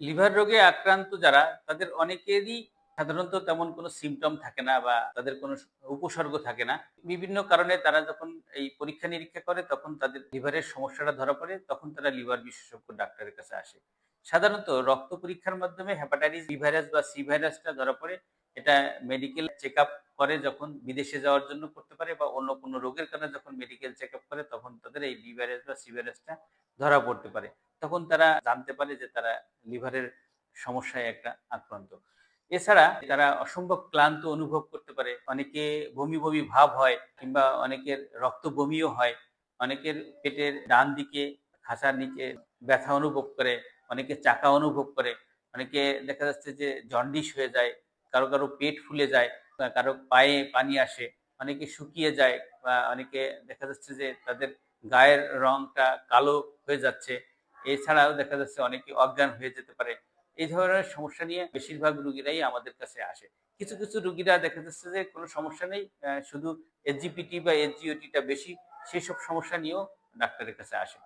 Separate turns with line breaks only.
Liver রোগে আক্রান্ত যারা, তাদের অনেকেরই সাধারণত তেমন কোনো সিমটম থাকে না বা তাদের কোনো উপসর্গ থাকে না। বিভিন্ন কারণে তারা যখন এই পরীক্ষা নিরীক্ষা করে, তখন তাদের লিভারের সমস্যাটা ধরা পড়ে, তখন তারা লিভার বিশেষজ্ঞ ডাক্তারের কাছে আসে। সাধারণত রক্ত পরীক্ষার মাধ্যমে হ্যাপাটাইটিস বি ভাইরাস বা সি ভাইরাসটা ধরা পড়ে। এটা মেডিকেল চেক আপ করে যখন বিদেশে যাওয়ার জন্য করতে পারে বা অন্য কোনো রোগের কারণে যখন মেডিকেল চেক করে, তখন তাদের এই বি ভাইরাস বা সি ভাইরাসটা ধরা পড়তে পারে। তখন তারা জানতে পারে যে তারা লিভারের সমস্যায় একটা আক্রান্ত। এছাড়া তারা অসম্ভব ক্লান্ত অনুভব করতে পারে। অনেকে বমি বমি ভাব হয় কিংবা অনেকের রক্ত বমিও হয়। অনেকের পেটের ডান দিকে খাঁচার নিচে ব্যথা অনুভব করে, অনেকে চাকা অনুভব করে, অনেকে দেখা যাচ্ছে যে জন্ডিস হয়ে যায়, কারও কারও পেট ফুলে যায় কারও পায়ে পানি আসে, অনেকে শুকিয়ে যায়, বা অনেকে দেখা যাচ্ছে যে তাদের গায়ের রংটা কালো হয়ে যাচ্ছে। এছাড়াও দেখা যাচ্ছে অনেকে অজ্ঞান হয়ে যেতে পারে। এই ধরনের সমস্যা নিয়ে বেশিরভাগ রুগীরাই আমাদের কাছে আসে। কিছু কিছু রুগীরা দেখা যাচ্ছে যে কোনো সমস্যা নেই শুধু এসজিপিটি বা এসজিওটিটা বেশি সেই সব সমস্যা নিয়েও ডাক্তারের কাছে আসে।